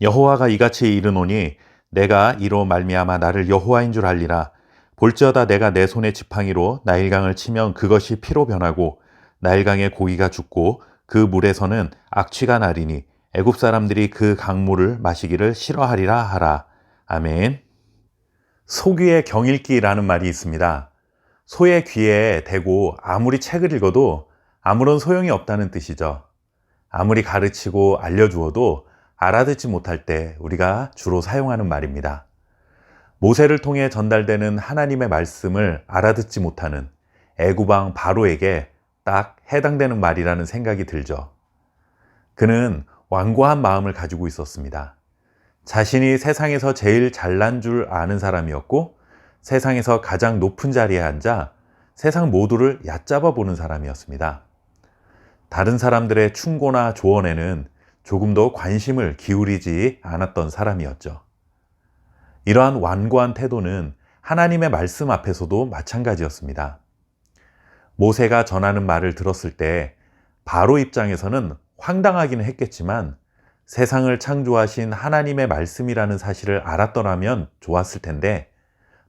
여호와가 이같이 이르노니 내가 이로 말미암아 나를 여호와인 줄 알리라. 볼지어다 내가 내 손의 지팡이로 나일강을 치면 그것이 피로 변하고 나일강의 고기가 죽고 그 물에서는 악취가 나리니 애굽 사람들이 그 강물을 마시기를 싫어하리라 하라. 아멘. 소귀의 경읽기라는 말이 있습니다. 소의 귀에 대고 아무리 책을 읽어도 아무런 소용이 없다는 뜻이죠. 아무리 가르치고 알려주어도 알아듣지 못할 때 우리가 주로 사용하는 말입니다. 모세를 통해 전달되는 하나님의 말씀을 알아듣지 못하는 애구방 바로에게 딱 해당되는 말이라는 생각이 들죠. 그는 완고한 마음을 가지고 있었습니다. 자신이 세상에서 제일 잘난 줄 아는 사람이었고 세상에서 가장 높은 자리에 앉아 세상 모두를 얕잡아 보는 사람이었습니다. 다른 사람들의 충고나 조언에는 조금 더 관심을 기울이지 않았던 사람이었죠. 이러한 완고한 태도는 하나님의 말씀 앞에서도 마찬가지였습니다. 모세가 전하는 말을 들었을 때 바로 입장에서는 황당하기는 했겠지만 세상을 창조하신 하나님의 말씀이라는 사실을 알았더라면 좋았을 텐데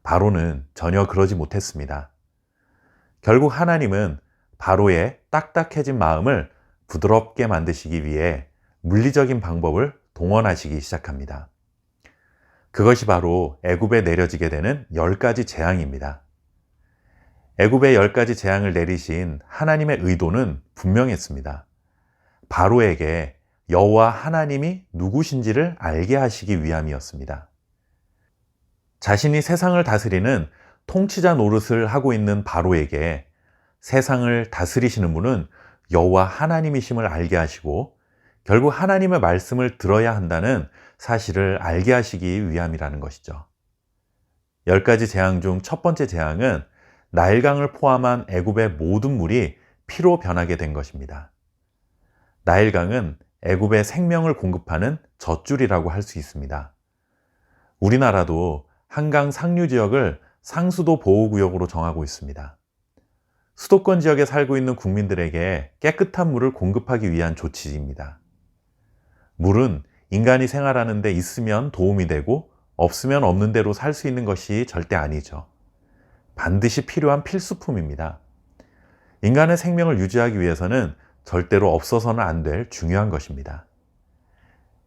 바로는 전혀 그러지 못했습니다. 결국 하나님은 바로의 딱딱해진 마음을 부드럽게 만드시기 위해 물리적인 방법을 동원하시기 시작합니다. 그것이 바로 애굽에 내려지게 되는 열 가지 재앙입니다. 애굽에 열 가지 재앙을 내리신 하나님의 의도는 분명했습니다. 바로에게 여호와 하나님이 누구신지를 알게 하시기 위함이었습니다. 자신이 세상을 다스리는 통치자 노릇을 하고 있는 바로에게 세상을 다스리시는 분은 여호와 하나님이심을 알게 하시고 결국 하나님의 말씀을 들어야 한다는 사실을 알게 하시기 위함이라는 것이죠. 열 가지 재앙 중 첫 번째 재앙은 나일강을 포함한 애굽의 모든 물이 피로 변하게 된 것입니다. 나일강은 애굽의 생명을 공급하는 젖줄이라고 할 수 있습니다. 우리나라도 한강 상류 지역을 상수도 보호구역으로 정하고 있습니다. 수도권 지역에 살고 있는 국민들에게 깨끗한 물을 공급하기 위한 조치입니다. 물은 인간이 생활하는 데 있으면 도움이 되고 없으면 없는 대로 살 수 있는 것이 절대 아니죠. 반드시 필요한 필수품입니다. 인간의 생명을 유지하기 위해서는 절대로 없어서는 안 될 중요한 것입니다.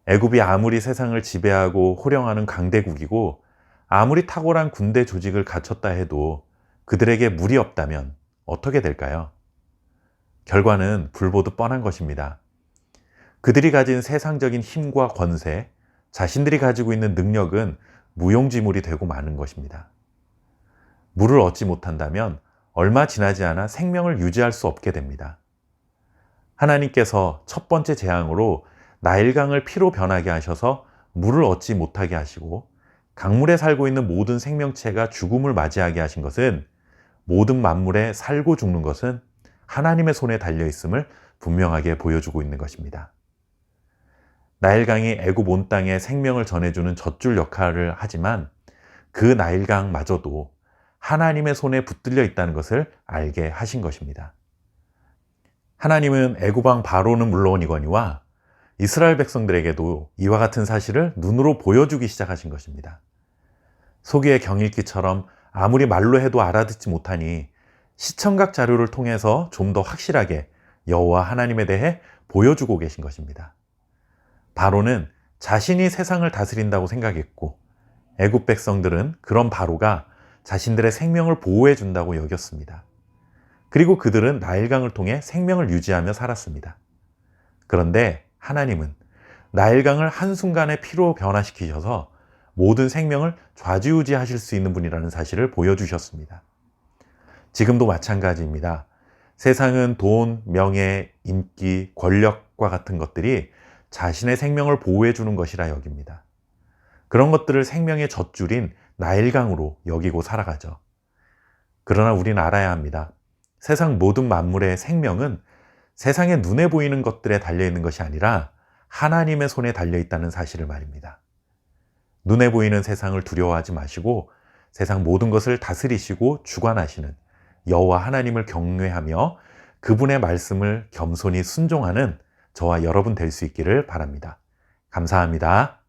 애굽이 아무리 세상을 지배하고 호령하는 강대국이고 아무리 탁월한 군대 조직을 갖췄다 해도 그들에게 물이 없다면 어떻게 될까요? 결과는 불보듯 뻔한 것입니다. 그들이 가진 세상적인 힘과 권세, 자신들이 가지고 있는 능력은 무용지물이 되고 마는 것입니다. 물을 얻지 못한다면 얼마 지나지 않아 생명을 유지할 수 없게 됩니다. 하나님께서 첫 번째 재앙으로 나일강을 피로 변하게 하셔서 물을 얻지 못하게 하시고 강물에 살고 있는 모든 생명체가 죽음을 맞이하게 하신 것은 모든 만물에 살고 죽는 것은 하나님의 손에 달려 있음을 분명하게 보여주고 있는 것입니다. 나일강이 애굽 온 땅에 생명을 전해주는 젖줄 역할을 하지만 그 나일강마저도 하나님의 손에 붙들려 있다는 것을 알게 하신 것입니다. 하나님은 애굽왕 바로는 물론이거니와 이스라엘 백성들에게도 이와 같은 사실을 눈으로 보여주기 시작하신 것입니다. 소기의 경읽기처럼 아무리 말로 해도 알아듣지 못하니 시청각 자료를 통해서 좀 더 확실하게 여호와 하나님에 대해 보여주고 계신 것입니다. 바로는 자신이 세상을 다스린다고 생각했고 애굽 백성들은 그런 바로가 자신들의 생명을 보호해 준다고 여겼습니다. 그리고 그들은 나일강을 통해 생명을 유지하며 살았습니다. 그런데 하나님은 나일강을 한순간에 피로 변화시키셔서 모든 생명을 좌지우지하실 수 있는 분이라는 사실을 보여주셨습니다. 지금도 마찬가지입니다. 세상은 돈, 명예, 인기, 권력과 같은 것들이 자신의 생명을 보호해 주는 것이라 여깁니다. 그런 것들을 생명의 젖줄인 나일강으로 여기고 살아가죠. 그러나 우리는 알아야 합니다. 세상 모든 만물의 생명은 세상의 눈에 보이는 것들에 달려 있는 것이 아니라 하나님의 손에 달려 있다는 사실을 말입니다. 눈에 보이는 세상을 두려워하지 마시고 세상 모든 것을 다스리시고 주관하시는 여호와 하나님을 경외하며 그분의 말씀을 겸손히 순종하는 저와 여러분 될 수 있기를 바랍니다. 감사합니다.